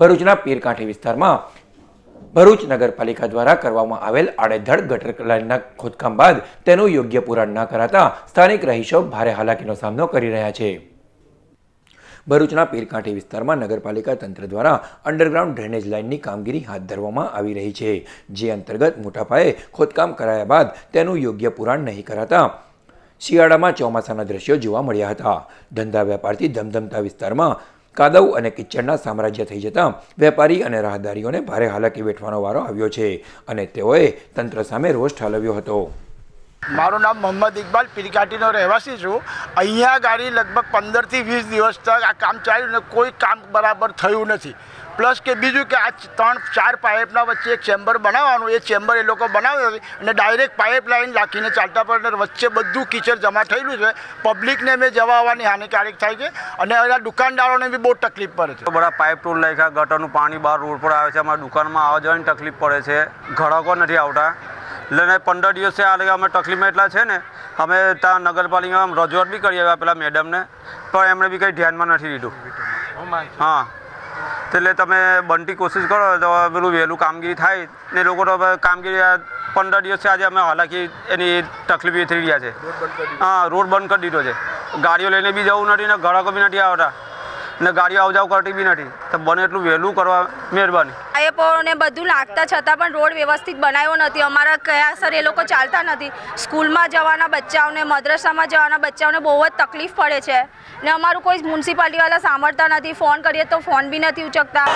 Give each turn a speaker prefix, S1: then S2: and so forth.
S1: ભરૂચના પીરકાંઠી વિસ્તારમાં ભરૂચ નગરપાલિકા દ્વારા કરવામાં આવેલ આડેધડ ગટર લાઇનના ખોદકામ બાદ તેનું યોગ્ય પૂરણ ન કરાતા સ્થાનિક રહીશો ભારે હાલાકીનો સામનો કરી રહ્યા છે. ભરૂચના પીરકાંઠી વિસ્તારમાં નગરપાલિકા તંત્ર દ્વારા અંડરગ્રાઉન્ડ ડ્રેનેજ લાઇનની કામગીરી હાથ ધરવામાં આવી રહી છે. જે અંતર્ગત મોટા પાયે ખોદકામ કરાયા બાદ તેનું યોગ્ય પુરાણ નહીં કરાતા શિયાળામાં ચોમાસાના દ્રશ્યો જોવા મળ્યા હતા. ધંધા વેપારથી ધમધમતા વિસ્તારમાં કાદવ અને કિચડના સામ્રાજ્ય થઈ જતાં વેપારી અને રાહદારીઓને ભારે હાલાકી વેઠવાનો વારો આવ્યો છે અને તેઓએ તંત્ર સામે રોષ ઠાલવ્યો હતો.
S2: મારું નામ મોહમ્મદ ઇકબાલ પીરકાટીનો રહેવાસી છું. અહીંયા ગાડી લગભગ પંદરથી વીસ દિવસ તક આ કામ ચાલ્યું ને કોઈ કામ બરાબર થયું નથી. પ્લસ કે બીજું કે આ ત્રણ ચાર પાઇપના વચ્ચે એક ચેમ્બર બનાવવાનું. એ ચેમ્બર એ લોકો બનાવ્યો નથી અને ડાયરેક્ટ પાઇપ લાઈન રાખીને ચાલતા પડે વચ્ચે બધું કિચડ જમા થયેલું છે. પબ્લિકને મેં જવા આવવાની હાનિકારક થાય છે અને એના દુકાનદારોને બી બહુ તકલીફ પડે છે.
S3: બધા પાઇપ ટૂલ નાખ્યા ગટરનું પાણી બહાર રોડ પર આવે છે. અમારા દુકાનમાં આવવા જવાની તકલીફ પડે છે. ઘડાકો નથી આવતા. એટલે પંદર દિવસે આ લગે અમે તકલીફમાં એટલા છે ને અમે ત્યાં નગરપાલિકામાં રજૂઆત બી કરી આવ્યા પેલા મેડમને પણ એમણે બી કંઈ ધ્યાનમાં નથી લીધું. હા. એટલે તમે બનતી કોશિશ કરો તો પેલું વહેલું કામગીરી થાય. ને લોકો તો કામગીરી પંદર દિવસથી આજે અમે હાલાકી એની તકલીફ એ થઈ રહ્યા છે. હા રોડ બંધ કરી દીધો છે. ગાડીઓ લઈને બી જવું નથી ને ઘરાકો બી નથી આવતા. ને ગાડીઓ આવજાવ કરતી બી નથી. તો બને એટલું વહેલું કરવા મહેરબાની.
S4: પાઇપોને બધું નાખતા છતાં પણ રોડ વ્યવસ્થિત બનાવ્યો નથી. અમારા કયાસર એ લોકો ચાલતા નથી. સ્કૂલમાં જવાના બચ્ચાઓને મદ્રસામાં જવાના બચ્ચાઓને બહુ જ તકલીફ પડે છે. ને અમારું કોઈ મ્યુનિસિપાલિટીવાળા સાંભળતા નથી. ફોન કરીએ તો ફોન બી નથી ઉચકતા.